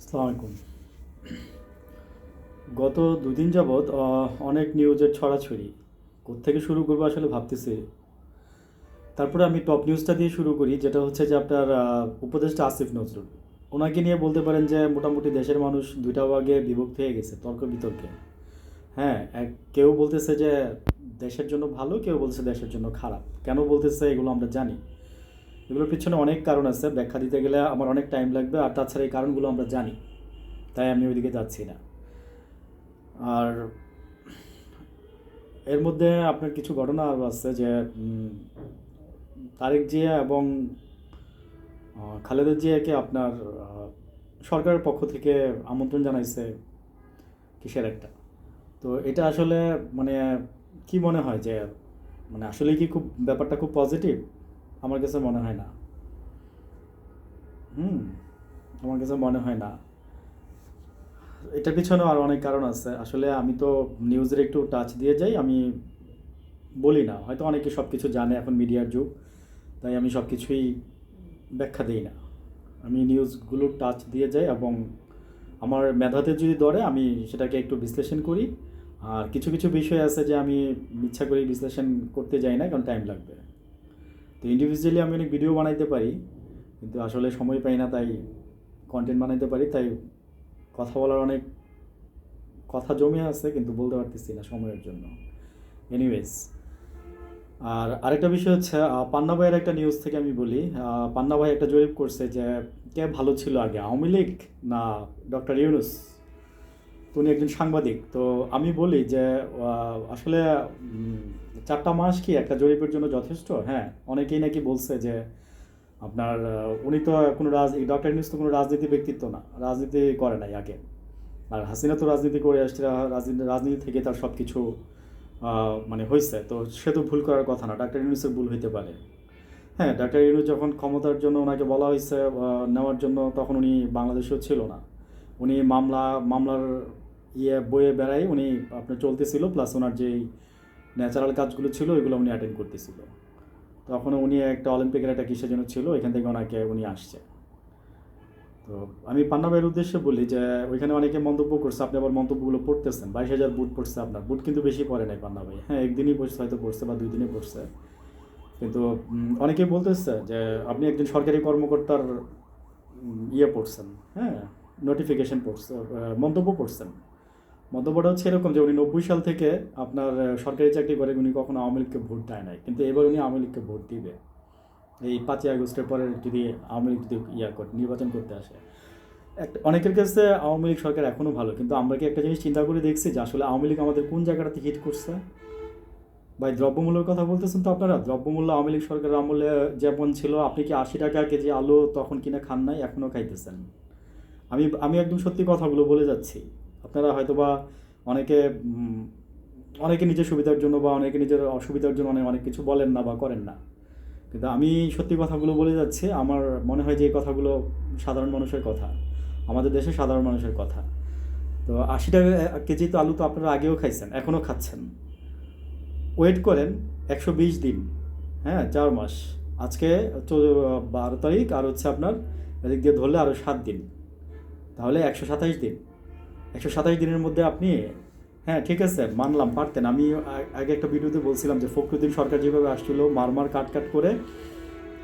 আসসালামু আলাইকুম। গত দুদিন যাবৎ অনেক নিউজের ছড়াছড়ি। কোত্থেকে শুরু করব আসলে ভাবতেছি। তারপরে আমি টপ নিউজটা দিয়ে শুরু করি, যেটা হচ্ছে যে আপনার উপদেষ্টা আসিফ নজরুল। ওনাকে নিয়ে বলতে পারেন যে মোটামুটি দেশের মানুষ দুইটা ভাগে বিভক্ত হয়ে গেছে, তর্ক বিতর্কে। হ্যাঁ এক, কেউ বলতেছে যে দেশের জন্য ভালো, কেউ বলছে দেশের জন্য খারাপ। কেন বলতেছে এগুলো আমরা জানি। এগুলোর পিছনে অনেক কারণ আছে। ব্যাখ্যা দিতে গেলে আমার অনেক টাইম লাগবে, আর তাছাড়া এই কারণগুলো আমরা জানি। তাই আমি ওইদিকে যাচ্ছি না। আর এর মধ্যে আপনার কিছু ঘটনা আছে যে তারেক জিয়া এবং খালেদা জিয়াকে আপনার সরকারের পক্ষ থেকে আমন্ত্রণ জানাইছে কিসের একটা? তো এটা আসলে মানে কি মনে হয় যে মানে আসলে কি খুব, ব্যাপারটা খুব পজিটিভ আমার কাছে মনে হয় না। হুম, আমার কাছে মনে হয় না। এটার পিছনেও আরও অনেক কারণ আছে। আসলে আমি তো নিউজের একটু টাচ দিয়ে যাই, আমি বলি না। হয়তো অনেকে সব কিছু জানে এখন মিডিয়ার যুগ, তাই আমি সব কিছুই ব্যাখ্যা দিই না। আমি নিউজগুলো টাচ দিয়ে যাই এবং আমার মেধাতে যদি ধরে, আমি সেটাকে একটু বিশ্লেষণ করি। আর কিছু কিছু বিষয় আছে যে আমি ইচ্ছা করি বিশ্লেষণ করতে যাই না, কারণ টাইম লাগবে। তো ইন্ডিভিজুয়ালি আমি অনেক ভিডিও বানাইতে পারি, কিন্তু আসলে সময় পাই না, তাই কন্টেন্ট বানাইতে পারি, তাই কথা বলার অনেক কথা জমে আছে, কিন্তু বলতে পারতেছি না সময়ের জন্য। এনিওয়েজ আর আরেকটা বিষয় হচ্ছে পান্না ভাইয়ের একটা নিউজ থেকে আমি বলি পান্না ভাই একটা জরিপ করছে যে কে ভালো ছিল আগে, আওয়ামী লীগ না ডক্টর ইউনুস? তো উনি একজন সাংবাদিক। তো আমি বলি যে আসলে চারটা মাস কি একটা জরিপের জন্য যথেষ্ট? হ্যাঁ অনেকেই নাকি বলছে যে, আপনার উনি তো কোনো রাজ ডক্টর ইউনুস তো কোনো রাজনীতি ব্যক্তিত্ব না। রাজনীতি করে নাই আগে। আর হাসিনা তো রাজনীতি করে আসছে, রাজনীতি রাজনীতি থেকে তার সব কিছু মানে হয়েছে তো সে তো ভুল করার কথা না। ডাক্তার ইউনুসের ভুল হইতে পারে। হ্যাঁ ডাক্তার ইউনুস যখন ক্ষমতার জন্য ওনাকে বলা হয়েছে নেওয়ার জন্য তখন উনি বাংলাদেশেও ছিল না। উনি মামলা, মামলার ইয়ে বইয়ে বেড়াই উনি আপনার চলতেছিল প্লাস ওনার যেই ন্যাচারাল কাজগুলো ছিল, ওইগুলো উনি অ্যাটেন্ড করতেছিল। তখন উনি একটা অলিম্পিকের একটা কিসের জন্য ছিল এখান থেকে ওনাকে উনি আসছে। তো আমি পান্না ভাইয়ের উদ্দেশ্যে বলি যে, ওইখানে অনেকে মন্তব্য করছে, আপনি আবার মন্তব্যগুলো পড়তেছেন, বাইশ হাজার বুট পড়ছে আপনার। বুট কিন্তু বেশি পড়ে নাই পান্না ভাই। হ্যাঁ একদিনই পড়ছে, হয়তো পড়ছে বা দুই দিনই পড়ছে। কিন্তু অনেকেই বলতেছে যে, আপনি একজন সরকারি কর্মকর্তার ইয়ে পড়ছেন হ্যাঁ নোটিফিকেশন পড়ছে মন্তব্য পড়ছেন। মন্তব্যটা হচ্ছে এরকম যে উনি নব্বই সাল থেকে আপনার সরকারি চাকরি করে, উনি কখনো আওয়ামী লীগকে ভোট দেয় নাই। কিন্তু এবার উনি আওয়ামী লীগকে ভোট দিবে। এই পাঁচই আগস্টের পরে যদি আওয়ামী লীগ যদি ইয়া করে, নির্বাচন করতে আসে। একটা, অনেকের কাছে আওয়ামী লীগ সরকার এখনও ভালো, কিন্তু আমরা কি একটা জিনিস চিন্তা করে দেখছি যে আসলে আওয়ামী লীগ আমাদের কোন জায়গাটাতে হিট করছে? ভাই, দ্রব্যমূল্যের কথা বলতেছেন তো আপনারা? দ্রব্যমূল্য আওয়ামী লীগ সরকারের আমলে যেমন ছিল, আপনি কি আশি টাকা কেজি আলু তখন কিনে খান নাই এখনও খাইতেছেন? আমি আমি একদম সত্যি কথাগুলো বলে যাচ্ছি। আপনারা হয়তোবা অনেকে অনেকে নিজের সুবিধার জন্য বা অনেকে নিজের অসুবিধার জন্য অনেক অনেক কিছু বলেন না বা করেন না। কিন্তু আমি সত্যি কথাগুলো বলে যাচ্ছি, আমার মনে হয় যে এই কথাগুলো সাধারণ মানুষের কথা। আমাদের দেশে সাধারণ মানুষের কথা। তো আশি টাকা কেজি তো আলু তো আপনারা আগেও খাইছেন এখনও খাচ্ছেন। ওয়েট করেন, একশো বিশ দিন হ্যাঁ চার মাস। আজকে বারো তারিখ, আর হচ্ছে আপনার এদিক দিয়ে ধরলে আরও সাত দিন। তাহলে একশো সাতাইশ দিন। একশো সাতাশ দিনের মধ্যে আপনি হ্যাঁ ঠিক আছে, মানলাম, পারতেন। আমি আগে একটা ভিডিওতে বলছিলাম যে ফখরুদ্দিন সরকার যেভাবে আসছিল, মারমার কাট কাট করে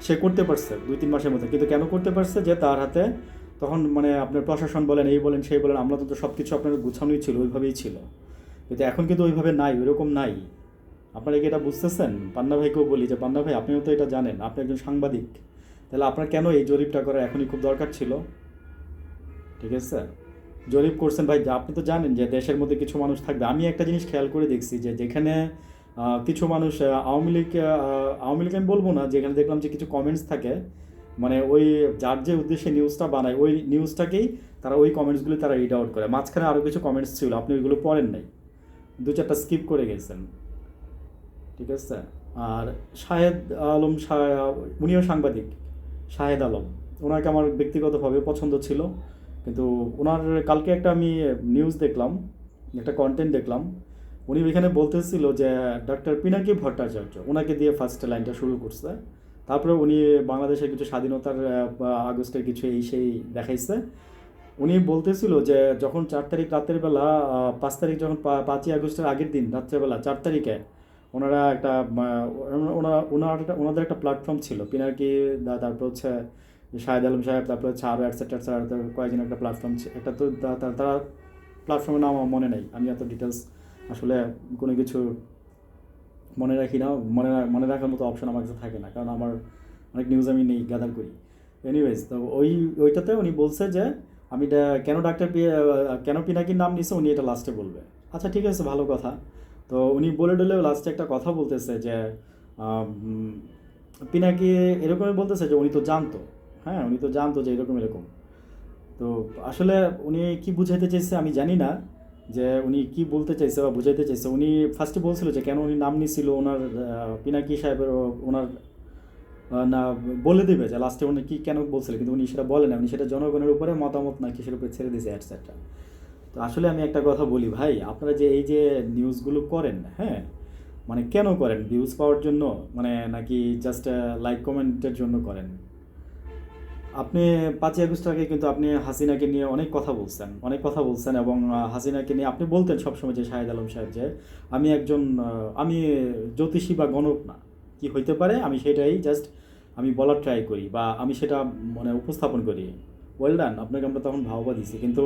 সে করতে পারছে দুই, তিন মাসের মধ্যে। কিন্তু কেন করতে পারছে যে তার হাতে তখন মানে আপনার প্রশাসন বলেন, এই বলেন, সেই বলেন, আমরা তো সব কিছু আপনার গুছানোই ছিল, ওইভাবেই ছিল। কিন্তু এখন কিন্তু ওইভাবে নাই, ওইরকম নাই। আপনারা কি এটা বুঝতেছেন? পান্না ভাইকেও বলি যে, পান্না ভাই, আপনিও তো এটা জানেন, আপনি একজন সাংবাদিক। তাহলে আপনার কেন এই জরিপটা করা এখনই খুব দরকার ছিল? ঠিক আছে? জরিপ করছেন, ভাই আপনি তো জানেন যে দেশের মধ্যে কিছু মানুষ থাকবে। আমি একটা জিনিস খেয়াল করে দেখছি যে যেখানে কিছু মানুষ আওয়ামী লীগ আওয়ামী লীগ আমি বলব না, যেখানে দেখলাম যে কিছু কমেন্টস থাকে মানে ওই যার যে উদ্দেশ্যে নিউজটা বানায়, ওই নিউজটাকেই তারা ওই কমেন্টসগুলো তারা রিড আউট করে। মাঝখানে আরও কিছু কমেন্টস ছিল, আপনি ওইগুলো পড়েন নাই। দু চারটা স্কিপ করে গেছেন। ঠিক আছে? আর শাহেদ আলম উনিও সাংবাদিক, শাহেদ আলম। ওনাকে আমার ব্যক্তিগতভাবে পছন্দ ছিল। কিন্তু ওনার কালকে একটা আমি নিউজ দেখলাম, একটা কন্টেন্ট দেখলাম। উনি ওইখানে বলতেছিল যে ডক্টর পিনাকি ভট্টাচার্য, ওনাকে দিয়ে ফার্স্ট লাইনটা শুরু করছে। তারপরে উনি বাংলাদেশের কিছু স্বাধীনতার আগস্টের কিছু এই সেই দেখাইছে। উনি বলতেছিল যে, যখন চার তারিখ রাতের বেলা পাঁচ তারিখ যখন পাঁচই আগস্টের আগের দিন রাত্রেবেলা চার তারিখে ওনারা একটা ওনারা, ওনার একটা, ওনাদের একটা প্ল্যাটফর্ম ছিল, পিনাকি তারপর হচ্ছে শাহেদ আলম সাহেব, তারপর আরও একসেট্রা একসেট্রা কয়েকজন একটা প্ল্যাটফর্ম একটা তো তারা প্ল্যাটফর্মের নাম আমার মনে নেই। আমি এত ডিটেলস আসলে কোনো কিছু মনে রাখি না। মনে মনে রাখার মতো অপশন আমার কাছে থাকে না। কারণ আমার অনেক নিউজ আমি নেই গ্যাদার করি। এনিওয়েজ তো ওই ওইটাতে উনি বলছে যে, আমি কেন ডাক্তার কেন পিনাকির নাম নিছে? উনি এটা লাস্টে বলবে। আচ্ছা ঠিক আছে, ভালো কথা। তো উনি বলে ডলে লাস্টে একটা কথা বলতেছে যে পিনাকি এরকমই বলতেছে যে, উনি তো জানতো। হ্যাঁ উনি তো জানতো যে এরকম এরকম। তো আসলে উনি কি বুঝাইতে চাইছে আমি জানি না, যে উনি কি বলতে চাইছে বা বুঝাইতে চাইছে। উনি ফার্স্টে বলছিল যে, কেন উনি নাম নিছিল ওনার পিনাকি সাহেবের ওনার না, বলে দেবে যে লাস্টে উনি কি, কেন বলছিল? কিন্তু উনি সেটা বলে না। উনি সেটা জনগণের উপরে মতামত না কিসের উপরে ছেড়ে দিয়েছে অ্যাটসেট্রা তো আসলে আমি একটা কথা বলি, ভাই, আপনারা যে এই যে নিউজগুলো করেন হ্যাঁ মানে কেন করেন? ভিউজ পাওয়ার জন্য মানে নাকি জাস্ট লাইক কমেন্টের জন্য করেন? আপনি পাঁচই আগস্ট আগে কিন্তু আপনি হাসিনাকে নিয়ে অনেক কথা বলছেন, অনেক কথা বলছেন এবং হাসিনাকে নিয়ে আপনি বলতেন সবসময় যে শাহেদ আলম সাহেব যে আমি একজন আমি জ্যোতিষী বা গণক না। কি হইতে পারে? আমি সেটাই জাস্ট আমি বলার ট্রাই করি বা আমি সেটা মানে উপস্থাপন করি। ওয়েল ডান আপনাকে আমরা তখন ভাওবা দিছি কিন্তু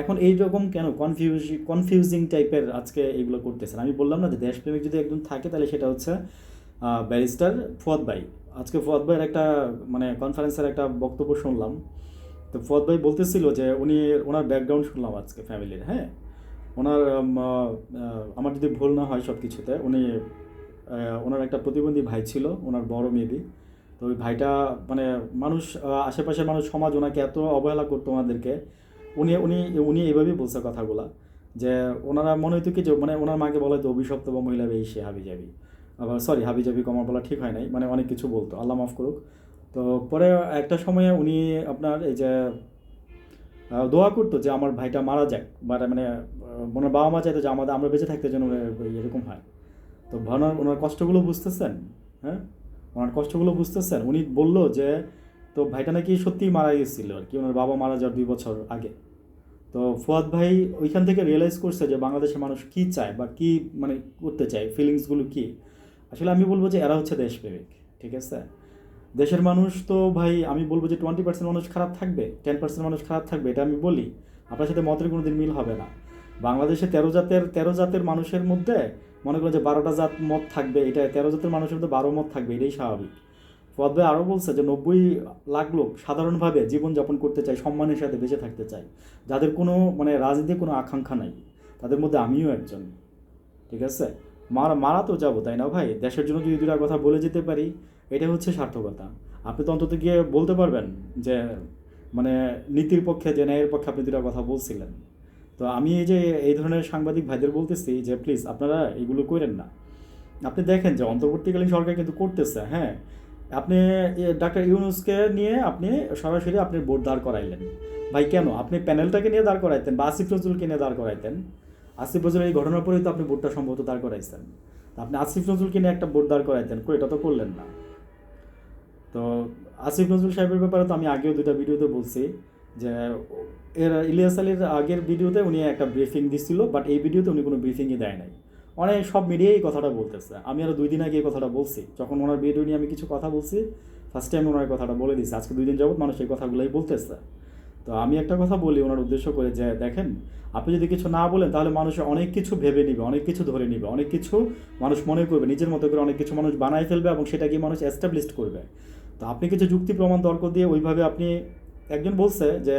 এখন এই রকম কেন কনফিউজ কনফিউজিং টাইপের আজকে এগুলো করতেছেন? আমি বললাম না যে দেশপ্রেমিক যদি একজন থাকে তাহলে সেটা হচ্ছে ব্যারিস্টার ফুয়াদ ভাই। আজকে ফুয়াদ ভাইয়ের একটা মানে কনফারেন্সের একটা বক্তব্য শুনলাম। তো ফুয়াদ ভাই বলতেছিল যে উনি, ওনার ব্যাকগ্রাউন্ড শুনলাম আজকে ফ্যামিলির হ্যাঁ? ওনার আমার যদি ভুল না হয় সব কিছুতে উনি ওনার একটা প্রতিবন্ধী ভাই ছিল, ওনার বড় মেবি তো ওই ভাইটা মানে মানুষ আশেপাশের মানুষ, সমাজ ওনাকে এত অবহেলা করতো ওনাদেরকে। উনি উনি উনি এভাবেই বলছে কথাগুলা, যে ওনারা মনে হইতো কি যে মানে ওনার মাকে বলা হতো অভিশপ্ত বা মহিলা এই সে হাবি যাবি আবার সরি হাবি যাবি কমার বলা ঠিক হয় নাই মানে অনেক কিছু বলতো। আল্লাহ মাফ করুক। তো পরে একটা সময়ে উনি আপনার এই যে দোয়া করতো যে আমার ভাইটা মারা যাক, বা মানে ওনার বাবা মা চাইতো যে আমাদের, আমরা বেঁচে থাকতে যেন এরকম হয়। তো ওনার ওনার কষ্টগুলো বুঝতেছেন? হ্যাঁ? ওনার কষ্টগুলো বুঝতেছেন? উনি বলল যে, তো ভাইটা নাকি সত্যিই মারা গেছিল আর কি, ওনার বাবা মারা যাওয়ার দুই বছর আগে। তো ফুয়াদ ভাই ওইখান থেকে রিয়েলাইজ করছে যে বাংলাদেশের মানুষ কি চায় বা কি মানে করতে চায় ফিলিংসগুলো কি? আসলে আমি বলব যে এরা হচ্ছে দেশপ্রেমিক, ঠিক আছে? দেশের মানুষ তো ভাই, আমি বলব যে টোয়েন্টি পার্সেন্ট মানুষ খারাপ থাকবে টেন পার্সেন্ট মানুষ খারাপ থাকবে, এটা আমি বলি। আপনার সাথে মতের কোনো দিন মিল হবে না। বাংলাদেশে তেরো জাতের তেরো জাতের মানুষের মধ্যে মনে করেন যে বারোটা জাত মত থাকবে, এটা তেরো জাতের মানুষের মধ্যে বারো মত থাকবে, এটাই স্বাভাবিক। ভাই আরও বলছে যে নব্বই লাখ লোক সাধারণভাবে জীবনযাপন করতে চায়, সম্মানের সাথে বেঁচে থাকতে চায়। যাদের কোনো মানে রাজনীতির কোনো আকাঙ্ক্ষা নাই, তাদের মধ্যে আমিও একজন, ঠিক আছে? মারা মারা তো যাব, তাই না ভাই? দেশের জন্য যদি দুটা কথা বলে যেতে পারি এটা হচ্ছে সার্থকতা। আপনি তো অন্তত গিয়ে বলতে পারবেন যে মানে নীতির পক্ষে যে ন্যায়ের পক্ষে আপনি দুটা কথা বলছিলেন। তো আমি এই যে এই ধরনের সাংবাদিক ভাইদের বলতেছি যে প্লিজ আপনারা এগুলো করেন না। আপনি দেখেন যে, অন্তর্বর্তীকালীন সরকার কিন্তু করতেছে হ্যাঁ? আপনি ডাক্তার ইউনুসকে নিয়ে আপনি সরাসরি আপনি ভোট দাঁড় করাইলেন। ভাই, কেন? আপনি প্যানেলটাকে নিয়ে দাঁড় করাইতেন বা আসিফ নজরুলকে নিয়ে দাঁড় করাইতেন। আসিফ নজরুল এই ঘটনার পরেই তো আপনি ভোটটা সম্ভবত দাঁড় করাইছেন। আপনি আসিফ নজরুলকে নিয়ে একটা বোর্ড দাঁড় করাইতেন এটা তো করলেন না। তো আসিফ নজরুল সাহেবের ব্যাপারে তো আমি আগেও দুটা ভিডিওতে বলছি যে, এর ইলিয়াস আলীর আগের ভিডিওতে উনি একটা ব্রিফিং দিচ্ছিল বাট এই ভিডিওতে উনি কোনো ব্রিফিংই দেয় নাই। অনেক সব মিডিয়াই এই কথাটা বলতেছে। আমি আরও দুই দিন আগে এই কথাটা বলছি। যখন ওনার ভিডিও নিয়ে আমি কিছু কথা বলছি ফার্স্ট টাইম ওনার কথাটা বলে দিচ্ছি আজকে দুই দিন যাবত মানুষ এই কথাগুলোই বলতেছে। তো আমি একটা কথা বলি ওনার উদ্দেশ্য করে যে, দেখেন, আপনি যদি কিছু না বলেন, তাহলে মানুষ অনেক কিছু ভেবে নিবে, অনেক কিছু ধরে নিবে, অনেক কিছু মানুষ মনে করবে, নিজের মতো করে অনেক কিছু মানুষ বানায় ফেলবে এবং সেটাকে মানুষ এস্টাবলিশ করবে। তো আপনি কিছু যুক্তি প্রমাণ তর্ক দিয়ে ওইভাবে আপনি একজন বলছে যে,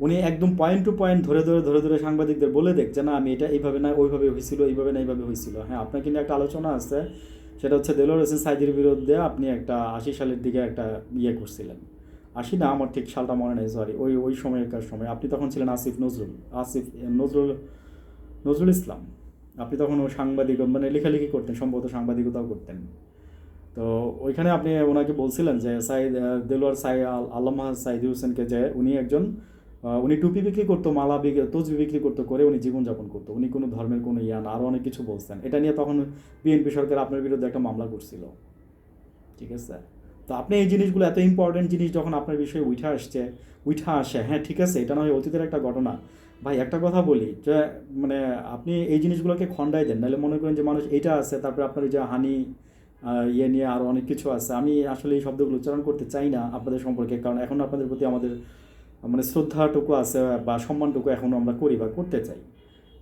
উনি একদম পয়েন্ট টু পয়েন্ট ধরে ধরে ধরে ধরে সাংবাদিকদের বলে দেখ যে, না, আমি এটা এইভাবে না, ওইভাবে হয়েছিল, এইভাবে না, এইভাবে হয়েছিল। হ্যাঁ আপনার কিন্তু একটা আলোচনা আছে, সেটা হচ্ছে দেলোর হোসেন সাইদির বিরুদ্ধে আপনি একটা আশি সালের দিকে একটা ইয়ে করছিলেন। আশি না আমার ঠিক সালটা মনে নেই সরি ওই ওই সময়কার সময়। আপনি তখন ছিলেন আসিফ নজরুল আসিফ নজরুল নজরুল ইসলাম। আপনি তখন ও সাংবাদিক মানে লেখালেখি করতেন, সম্ভবত সাংবাদিকতাও করতেন। তো ওইখানে আপনি ওনাকে বলছিলেন যে, সাইদ দেলোয়ার সাই, আল- আল্লামা সাইদি হোসেনকে যে উনি একজন উনি টুপি বিক্রি করতো, মালা বিক্রি তসবি বিক্রি করতো, করে উনি জীবনযাপন করতো। উনি কোনো ধর্মের কোনো ইয়া না আরও অনেক কিছু বলছেন। এটা নিয়ে তখন বিএনপি সরকার আপনার বিরুদ্ধে একটা মামলা করছিল। ঠিক আছে? তো আপনি এই জিনিসগুলো এত ইম্পর্টেন্ট জিনিস যখন আপনার বিষয়ে উঠে আসছে, উঠে আসে হ্যাঁ ঠিক আছে, এটা নয়, অতীতের একটা ঘটনা। ভাই, একটা কথা বলি, যে মানে আপনি এই জিনিসগুলোকে খণ্ডাই দেন, নাহলে মনে করেন যে মানুষ এটা আছে, তারপরে আপনার যে হানি ইয়ে নিয়ে আরও অনেক কিছু আছে। আমি আসলে এই শব্দগুলো উচ্চারণ করতে চাই না আপনাদের সম্পর্কে, কারণ এখন আপনাদের প্রতি আমাদের মানে শ্রদ্ধাটুকু আছে বা সম্মানটুকু এখনও আমরা করি বা করতে চাই।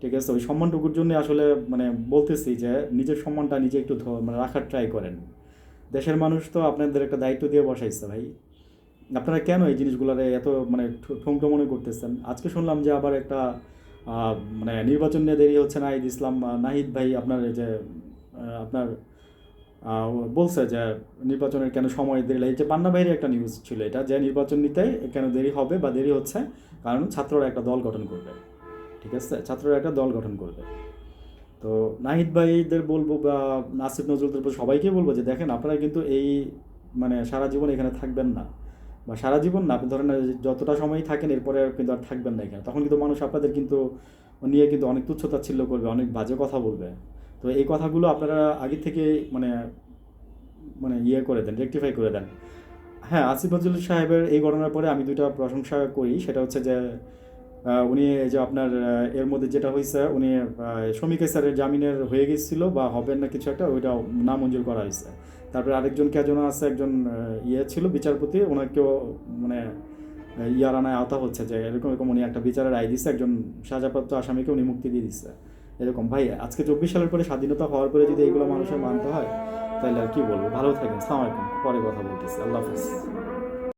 ঠিক আছে? ওই সম্মানটুকুর জন্য আসলে মানে বলতেছি যে, নিজের সম্মানটা নিজে একটু মানে রাখার ট্রাই করেন। দেশের মানুষ তো আপনাদের একটা দায়িত্ব দিয়ে বসাইছে ভাই। আপনারা কেন এই জিনিসগুলোরে এত মানে ঠোংটো মনে করতেছেন? আজকে শুনলাম যে আবার একটা মানে নির্বাচন নিয়ে দেরি হচ্ছে নাহিদ ইসলাম নাহিদ ভাই আপনার যে আপনার বলছে যে নির্বাচনের কেন সময় দেরি লাগে। যে পান্না ভাইয়ের একটা নিউজ ছিল এটা, যে নির্বাচন নিতে কেন দেরি হবে বা দেরি হচ্ছে, কারণ ছাত্ররা একটা দল গঠন করবে। ঠিক আছে? ছাত্ররা একটা দল গঠন করবে। তো নাহিদ ভাইদের বলব বা নাসিফ নজরুলদের বলব, সবাইকে বলব যে দেখেন আপনারা কিন্তু এই মানে সারা জীবন এখানে থাকবেন না বা সারা জীবন না আপনি ধরেন যতটা সময় থাকেন এরপরে কিন্তু আর থাকবেন না এখানে। তখন কিন্তু মানুষ আপনাদের কিন্তু নিয়ে কিন্তু অনেক তুচ্ছতাচ্ছিল্য করবে অনেক বাজে কথা বলবে। তো এই কথাগুলো আপনারা আগে থেকে মানে মানে ইয়ে করে দেন রেকটিফাই করে দেন। হ্যাঁ আসিফ নজরুল সাহেবের এই ঘটনার পরে আমি দুইটা প্রশংসা করি। সেটা হচ্ছে যে উনি যে আপনার এর মধ্যে যেটা হয়েছে, উনি শমিক স্যারের জামিনের হয়ে গেছিল বা হবেন না কিছু একটা ওইটা নামঞ্জুর করা হয়েছে। তারপরে আরেকজন কে যেন আছে, একজন ইয়ে ছিল বিচারপতি, ওনাকেও মানে ইয়ার আনায় আওতা হচ্ছে যে এরকম এরকম উনি একটা বিচারের রায় দিচ্ছে একজন সাজাপ্রাপ্ত আসামিকে উনি মুক্তি দিয়ে দিচ্ছে এরকম, ভাই, আজকে চব্বিশ সালের পরে স্বাধীনতা হওয়ার পরে যদি এগুলো মানুষের মানতে হয়, তাহলে আর কি বলব? ভালো থাকেন, সালাম পরে কথা বলতেছি, আল্লাহ হাফিজ।